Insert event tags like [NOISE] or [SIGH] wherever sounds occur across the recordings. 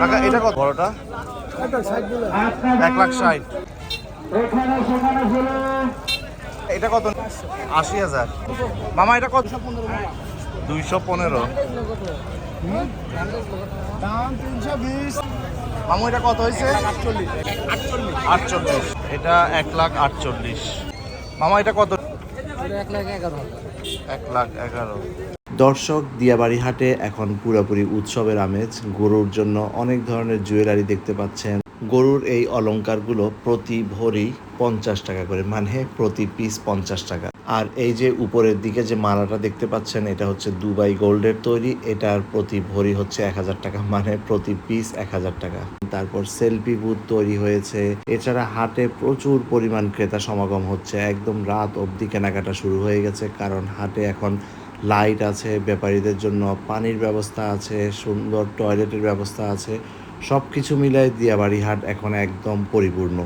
কাকা এটা কত? বড়টা? এক লাখ ষাট। এটা কত? আশি হাজার। মামা এটা কত? দুইশো পনেরো। মামু এটা কত হয়েছে? আটচল্লিশ। এটা এক লাখ আটচল্লিশ। মামা এটা কত? এক লাখ এগারো। এক লাখ এগারো। দর্শক দিয়াবাড়ি হাটে এখন পুরোপুরি উৎসবের আমেজ, গরুর জন্য অনেক ধরনের জুয়েলারি দেখতে পাচ্ছেন। গরুর এই অলংকারগুলো প্রতি ভরি পঞ্চাশ টাকা করে মানে প্রতি পিস পঞ্চাশ টাকা। আর এই যে উপরের দিকে যে মালাটা দেখতে পাচ্ছেন, এটা হচ্ছে দুবাই গোল্ডের তৈরি, এটার প্রতি ভরি হচ্ছে এক হাজার টাকা মানে প্রতি পিস এক হাজার টাকা। তারপর সেলফি বুথ তৈরি হয়েছে, এছাড়া হাটে প্রচুর পরিমাণ ক্রেতা সমাগম হচ্ছে, একদম রাত অবধি কেনাকাটা শুরু হয়ে গেছে, কারণ হাটে এখন লাইট আছে, ব্যাপারীদের জন্য পানির ব্যবস্থা আছে, সুন্দর টয়লেটের ব্যবস্থা আছে সব কিছু মিলাই দিয়াবাড়ি হাট এখন একদম পরিপূর্ণ।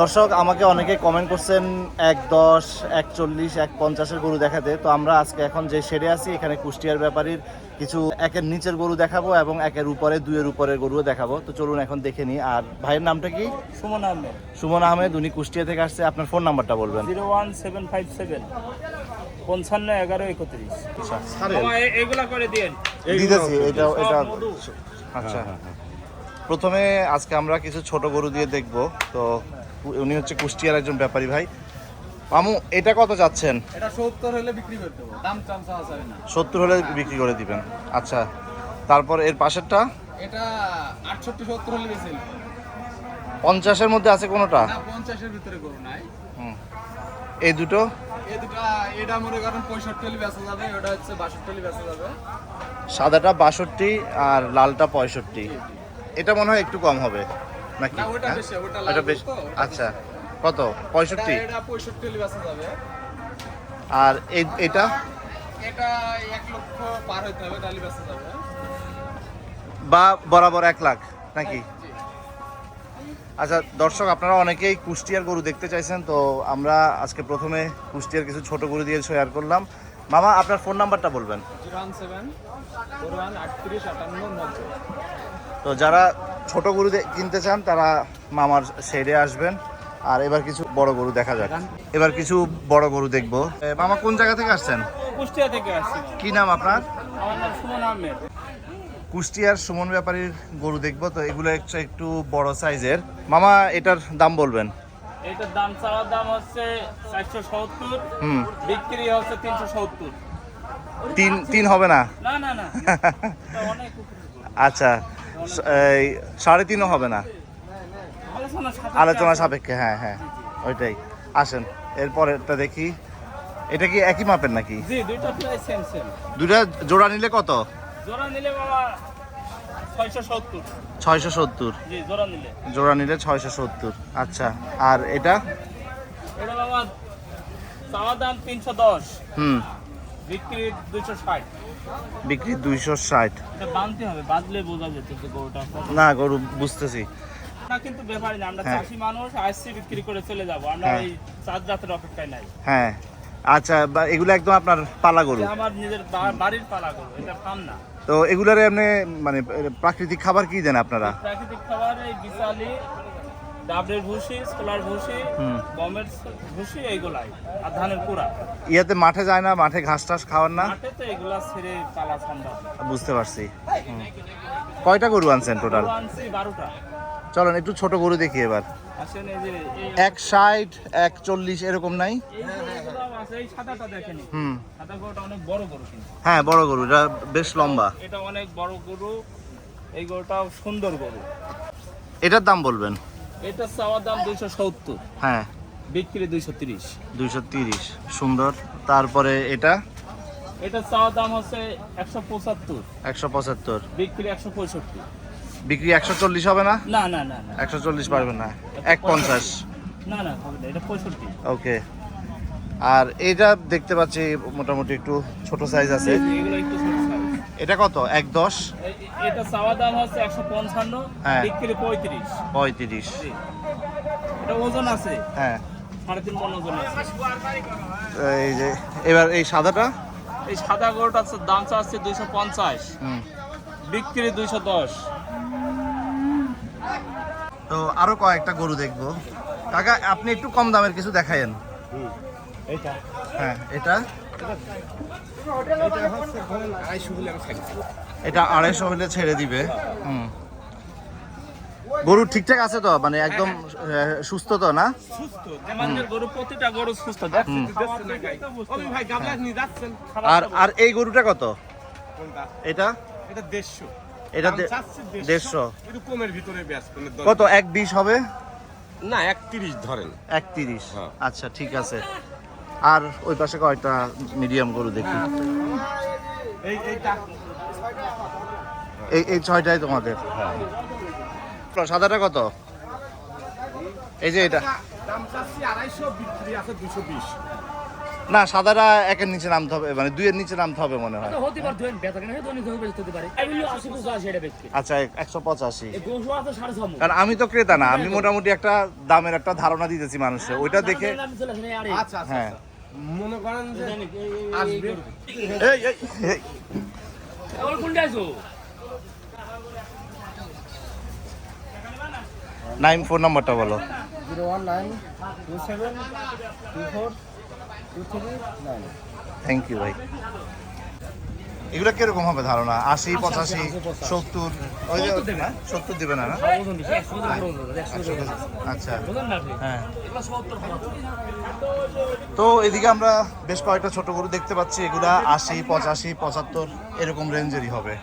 দর্শক, আমাকে অনেকে কমেন্ট করছেন এক দশ, এক চল্লিশ, এক পঞ্চাশের গরু দেখাতে। তো আমরা আজকে এখন যে সেরে আছি, এখানে কুষ্টিয়ার ব্যাপারীর কিছু একের নিচের গরু দেখাবো এবং একের উপরে দুইয়ের উপরের গরুও দেখাবো। তো চলুন এখন দেখে নিই। আর ভাইয়ের নামটা কি? সুমন আহমেদ। সুমন আহমেদ উনি কুষ্টিয়া থেকে আসছে। আপনার ফোন নাম্বারটা বলবেন। Zero one seven five seven পঞ্চান্ন এগারো একত্রিশ। আচ্ছা এগুলা করে দিন দিতেছি এটা এটা। আচ্ছা। প্রথমে আজকে আমরা কিছু ছোট গরু দিয়ে দেখব। তো উনি হচ্ছে কুষ্টিয়ার একজন ব্যাপারী ভাই। মামু এটা কত যাচ্ছেন এটা সত্তর হলে বিক্রি করতে হবে দাম চাম চাওয়া যাবে না। সত্তর হলে বিক্রি করে দিবেন। আচ্ছা তারপর এর পাশেরটা? এটা আটষট্টি সত্তর হলে বেশি পঞ্চাশের মধ্যে আছে কোনোটা? না পঞ্চাশের ভিতরে করো নাই। হুম। এই দুটো? এই দুটা এটা মনে করেন পঁয়ষট্টি হলে বেচা যাবে ওটা হচ্ছে বাষট্টি হলে বেচা যাবে। সাদাটা বাষট্টি আর লালটা পঁয়ষট্টি। এটা মনে হয় একটু কম হবে নাকি? না, ওটা হ্যাঁ? বেশি, ওটা আচ্ছা। কত? পঁয়ষট্টি? আর এই এটা? এটা এক লক্ষ পার হইতে হবে তাহলে বেচা যাবে। বা বরাবর এক লাখ নাকি? আচ্ছা দর্শক আপনারা অনেকেই কুষ্টিয়ার গরু দেখতে চাইছেন তো আমরা আজকে প্রথমে কুষ্টিয়ার কিছু ছোট গরু দিয়ে শেয়ার করলাম। মামা আপনার ফোন নাম্বারটা বলবেন। তো যারা ছোট গরু কিনতে চান তারা মামার শেডে আসবেন। আর এবার কিছু বড় গরু দেখা যাক। এবার কিছু বড় গরু দেখব। মামা কোন জায়গা থেকে আসছেন? কুষ্টিয়া থেকে আসছি। কি নাম আপনার? আমার নাম সুমন আহমেদ। কুষ্টিয়ার সুমন ব্যাপারীর গরু দেখব তো এগুলো একটু একটু বড় সাইজের। মামা এটার দাম বলবেন। এটার দাম চাওয়ার দাম হচ্ছে চারশো সত্তর হুম। বিক্রি হচ্ছে তিনশো সত্তর। তিন তিন হবে না? না না না। [LAUGHS] এটা অনেক আচ্ছা এই সাড়ে তিনও হবে না? আলোচনা সাপেক্ষে হ্যাঁ হ্যাঁ ওইটাই। আসেন এরপরেরটা দেখি। এটা কি একই মাপের নাকি? জি দুইটা প্রায় সেম সেম দুটা জোড়া নিলে কত? জোড়া নিলে বাবা ছয়শো সত্তর। ছয়শো সত্তর। জি জোড়া নিলে। জোড়া নিলে ছয়শো সত্তর। আচ্ছা আর এটা? এটা বাবা চাওয়া দাম হুম। বিক্রি দুইশো ষাট। বিক্রি দুইশো ষাট। এটা বাঁধতে হবে বাঁধলে বোঝা যেত যে গরুটা কত। না গরু বুঝতেছি। না কিন্তু ব্যাপারই না আমরা হ্যাঁ। চাষি মানুষ আসছি বিক্রি করে চলে যাব। আমরা হ্যাঁ। এই চাঁদ রাতের অপেক্ষায় নাই। হ্যাঁ। আচ্ছা এগুলো একদম আপনার পালা গরু? আমার নিজের বাড়ির পালা গরু এটা ফার্ম না। তো এগুলার এমনি মানে প্রাকৃতিক খাবার কি দেন আপনারা? প্রাকৃতিক খাবার এই বিশালি ডাবরের ভুসি ভুসি গমের ভুসি এইগুলাই আর ধানের কুড়া। ইয়াতে মাঠে যায় না মাঠে ঘাস টাস খাওয়ার না? মাঠে তো এগুলা ছেড়ে পালা ঠান্ডা বুঝতে পারছি। কয়টা গরু আনছেন টোটাল আনছি বারোটা। চলেন একটু ছোট গরু দেখি এবার। এক ষাট এক চল্লিশ এরকম নাই? এই সাদাটা দেখেনি। হুম। সাদা গরুটা অনেক বড় গরু হ্যাঁ বড় গরু এটা বেশ লম্বা। এটা অনেক বড় গরু এই গরুটাও সুন্দর গরু। এটার দাম বলবেন? এটা চাওয়ার দাম দুইশো সত্তর। হ্যাঁ। বিক্রি দুইশো তিরিশ। দুইশো তিরিশ সুন্দর। তারপরে এটা? এটা চাওয়ার দাম হচ্ছে একশো পঁচাত্তর। একশো পঁচাত্তর। বিক্রি একশো পঁয়ষট্টি। বিক্রি একশো চল্লিশ হবে না? না না না একশো চল্লিশ পারবেন না। এক পঞ্চাশ। না না এটা পঁয়ষট্টি। ওকে। আর এটা দেখতে পাচ্ছি মোটামুটি একটু ছোট সাইজ আছে। এটা কত? এক দশ? এটা চাওয়ার দাম হচ্ছে একশো পঞ্চান্ন হ্যাঁ। বিক্রি পঁয়ত্রিশ। পঁয়ত্রিশ। এটা ওজন আছে? হ্যাঁ। সাড়ে তিন মন ওজন আছে। এই যে এবার এই সাদাটা? এই সাদা গরুটার দাম চাচ্ছে দুইশো পঞ্চাশ। বিক্রি দুইশো দশ। তো আরও কয়েকটা গরু দেখব। কাকা আপনি একটু কম দামের কিছু দেখায়েন। হ্যাঁ এটা? এটা আড়াইশো হলে ছেড়ে দিবে। হুম। গরু ঠিকঠাক আছে তো? মানে একদম সুস্থ তো না? সুস্থ। দেমানদের গরু প্রতিটা গরু সুস্থ। দেখছেন ভাই? গাবলা নিয়ে যাচ্ছেন। আর আর এই গরুটা কত? এটা? এটা দেড়শো। এটা দেড়শো। একটু কমের ভিতরে ব্যাস মানে কত এক বিশ হবে? না একত্রিশ ধরেন। এক তিরিশ হ্যাঁ। আচ্ছা ঠিক আছে। আর ওই পাশে কয়েকটা মিডিয়াম গরু দেখি? এই এইটা। এই এই ছয়টাই তোমাদের? সাদাটা কত? এই যে এটা। দাম চাচ্ছি আড়াইশো বিক্রি আছে দুশো বিশ। না সাদাটা একের নিচে নামতে হবে মানে দুইয়ের নিচে নামতে হবে মনে হয়। হতে পারে হতে পারে। আচ্ছা একশো পঁচাশি। কারণ আমি তো ক্রেতা না আমি মোটামুটি একটা দামের একটা ধারণা দিতেছি মানুষকে ওইটা দেখে আচ্ছা আচ্ছা হ্যাঁ। মনে করেন যে আসবে। এই, এই, কোনটা? নাইম ফোন নাম্বারটা বলো। Zero one nine two seven two four nine thank you ভাই। এগুলো কীরকম হবে ধারণা? আশি পঁচাশি সত্তর? ওই হ্যাঁ? সত্তর দিবে না। আচ্ছা? হ্যাঁ। তো এদিকে আমরা বেশ কয়েকটা ছোট গরু দেখতে পাচ্ছি। এগুলা আশি পঁচাশি পঁচাত্তর এরকম রেঞ্জেরই হবে।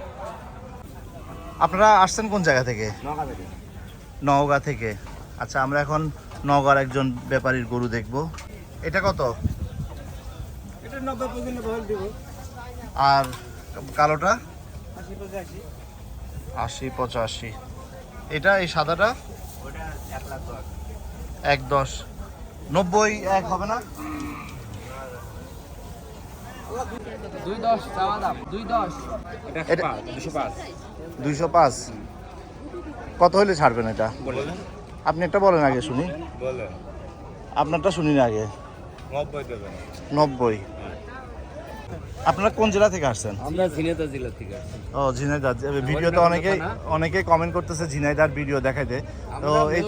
আপনারা আসছেন কোন জায়গা থেকে। নওগাঁ থেকে। আচ্ছা আমরা এখন নওগাঁর একজন ব্যাপারীর গরু দেখব। এটা কত এটা নব্বই পর্যন্ত বহল দিব আর কালোটা? আশি পঁচাশি। এটা এই সাদাটা? এক দশ। নব্বই এক হবে না? দুইশো পাঁচ। কত হলে ছাড়বেন এটা? আপনি একটা বলেন আগে শুনি। আপনারটা শুনি না আগে। নব্বই নব্বই। আপনারা কোন জেলা থেকে আসছেন? আমরা ঝিনেদা জেলা থেকে আসছি। ও ঝিনাইদার ভিডিওতে অনেকে অনেকে কমেন্ট করতেছে ঝিনাইদার ভিডিও দেখাইতে তো এই।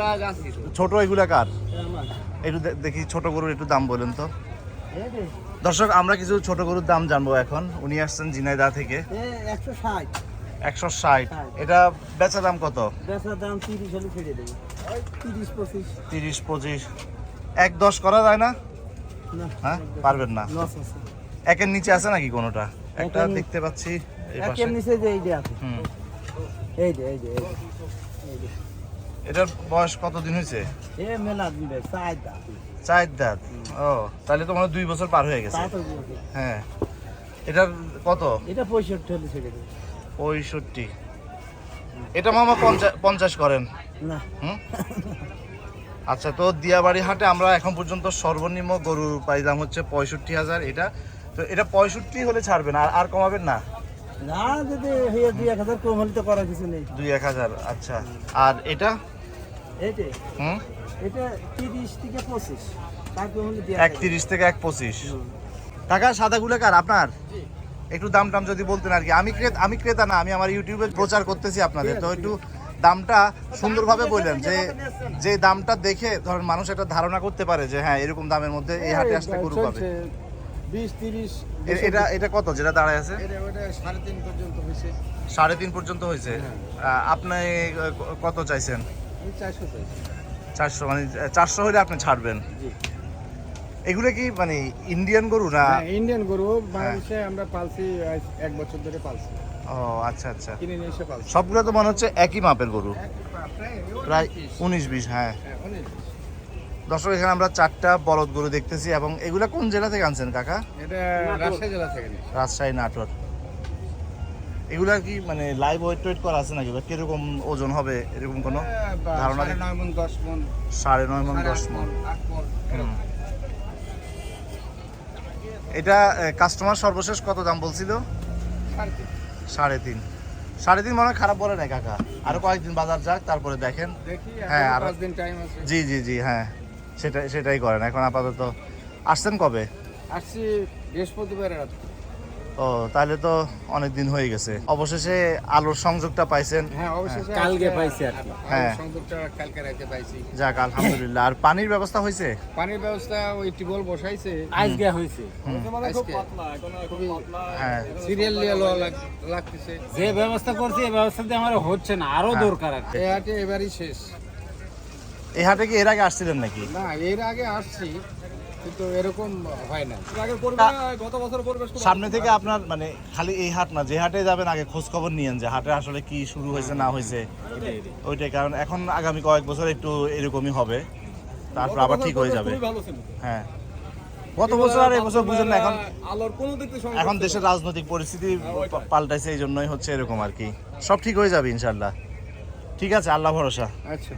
ছোট এগুলা কার? একটু দেখি ছোট গরুর একটু দাম বলেন তো। দর্শক আমরা কিছু ছোট গরুর দাম জানব এখন। উনি আসছেন ঝিনাইদা থেকে। একশো ষাট। একশো ষাট। এটা বেচা দাম কত? বেচার দাম তিরিশ হলে ছেড়ে দেবো। তিরিশ পঁচিশ। তিরিশ পঁচিশ। এক দশ করা যায় না? না হ্যাঁ? পারবেন না। লস আছে। একের নিচে আছে নাকি কোনোটা? একটা দেখতে পাচ্ছি একের নিচে যে এই যে আছে। হুম। এই যে এই যে এটার বয়স কতদিন হয়েছে? এ মেলা দিবে চার দাম চার দাঁত। ও তাহলে তো মনে দুই বছর পার হয়ে গেছে। হ্যাঁ এটার কত? এটা পঁয়ষট্টি হলে ছেড়ে পঁয়ষট্টি। এটা মামা পঞ্চাশ করেন। না। আচ্ছা তো দিয়াবাড়ি হাটে আমরা এখন পর্যন্ত সর্বনিম্ন গরুর পাইদাম হচ্ছে পঁয়ষট্টি হাজার। এটা তো এটা পঁয়ষট্টি হলে ছাড়বেন আর আর কমাবেন না? না যদি হয়ে দুই এক হাজার কম হলে তো করার কিছু নেই। দুই এক হাজার আচ্ছা। আর এটা? যে হুম? এটা তিরিশ থেকে পঁচিশ। তার কম হলে দিয়ে এক তিরিশ থেকে এক পঁচিশ। টাকা সাদাগুলো কার? আপনার? একটু দাম টাম যদি বলতেন আর কি। আমি ক্রেতা আমি ক্রেতা না আমি আমার ইউটিউবে প্রচার করতেছি আপনাদের। তো একটু দামটা সুন্দরভাবে বললেন যে যে দামটা দেখে ধরেন মানুষ একটা ধারণা করতে পারে যে হ্যাঁ এরকম দামের মধ্যে এই হাটে আসতে গরু পাবে। বিশ তিরিশ এটা এটা কত যেটা দাঁড়ায় আছে? সাড়ে তিন পর্যন্ত হয়েছে। সাড়ে তিন পর্যন্ত হয়েছে? আপনি কত চাইছেন? চারশো চারশো মানে চারশো হলে আপনি ছাড়বেন? এগুলো কি মানে ইন্ডিয়ান গরু না? হ্যাঁ ইন্ডিয়ান গরু বাংলাদেশে আমরা পালছি এক বছর ধরে পালছি। ও আচ্ছা আচ্ছা। কিনে নিয়ে এসে পালছি। সবগুলো তো মনে হচ্ছে একই মাপের গরু। প্রায় উনিশ বিশ। হ্যাঁ। দর্শক এখানে আমরা চারটা বলদ গরু দেখতেছি এবং এগুলা কোন জেলা থেকে আনছেন কাকা? এটা রাজশাহী জেলা থেকে রাজশাহী নাটোর। এগুলা কি মানে লাইভ ওয়েট টোয়েট করা আছে নাকি বা কীরকম ওজন হবে? এরকম কোনো ধারণা সাড়ে নয় মন দশ মন সাড়ে নয় মন দশ মন। এটা কাস্টমার সর্বশেষ কত দাম বলছিল? সাড়ে তিন। সাড়ে তিন। সাড়ে মনে খারাপ বলে নাই কাকা। আরও কয়েকদিন বাজার যাক তারপরে দেখেন। হ্যাঁ, হ্যাঁ আর- পাঁচ দিন টাইম আছে। জি জি জি হ্যাঁ। সেটাই সেটাই করেন। এখন আপাতত আসছেন কবে? আসছি বৃহস্পতিবার রাত। ও তাহলে তো অনেক দিন হয়ে গেছে। অবশেষে আলোর সংযোগটা পাইছেন। হ্যাঁ অবশেষে কালকে পাইছি আর কি। হ্যাঁ। সংযোগটা কালকে রাইতে পাইছি। যাক আলহামদুলিল্লাহ। আর পানির ব্যবস্থা হয়েছে? পানির ব্যবস্থা ওই টিবল বসাইছে। আজকে হয়েছে। খুবই হ্যাঁ। সিরিয়াল লাগতেছে। যে ব্যবস্থা করছি এই ব্যবস্থাতে আমার হচ্ছে না আরও দরকার আছে এবারই শেষ। এই হাটে কি এর আগে আসছিলেন নাকি? না এর আগে আসছি কিন্তু এরকম হয় না। সামনে থেকে আপনার মানে খালি এই হাট না যে হাটে যাবেন আগে খোঁজ খবর নিয়েন যে হাটে আসলে কি শুরু হয়েছে না হয়েছে। ওইটাই কারণ এখন আগামী কয়েক বছর একটু এরকমই হবে। তারপর আবার ঠিক হয়ে যাবে। হ্যাঁ। গত বছর আর এবছর বুঝেন না এখন আলোর কোনো দিক এখন দেশের রাজনৈতিক পরিস্থিতি পাল্টাইছে এই জন্যই হচ্ছে এরকম আর কি। সব ঠিক হয়ে যাবে ইনশাল্লাহ ঠিক আছে আল্লাহ ভরসা। আচ্ছা।